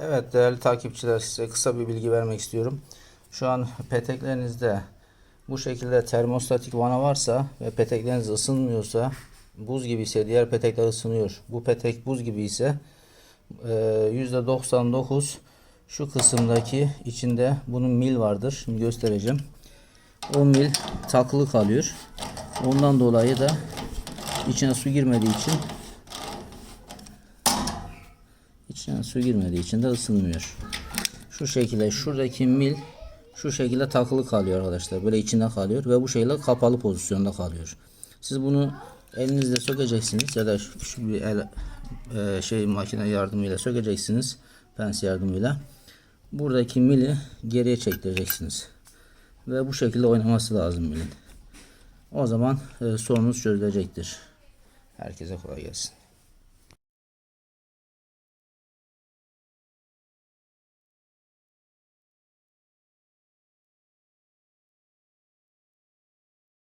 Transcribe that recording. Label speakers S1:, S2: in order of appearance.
S1: Evet değerli takipçiler size kısa bir bilgi vermek istiyorum. Şu an peteklerinizde bu şekilde termostatik vana varsa ve petekleriniz ısınmıyorsa buz gibi ise diğer petekler ısınıyor. Bu petek buz gibi ise e, %99 şu kısımdaki içinde bunun mil vardır. Şimdi göstereceğim. O mil takılı kalıyor. Ondan dolayı da içine su girmediği için İçine su girmediği için de ısınmıyor. Şu şekilde şuradaki mil şu şekilde takılı kalıyor arkadaşlar. Böyle içinde kalıyor ve bu şekilde kapalı pozisyonda kalıyor. Siz bunu elinizle sökeceksiniz ya da küçük bir el e, şey makine yardımıyla sökeceksiniz. Pens yardımıyla. Buradaki mili geriye çektireceksiniz. Ve bu şekilde oynaması lazım milin. O zaman e, sorunuz çözülecektir. Herkese kolay gelsin.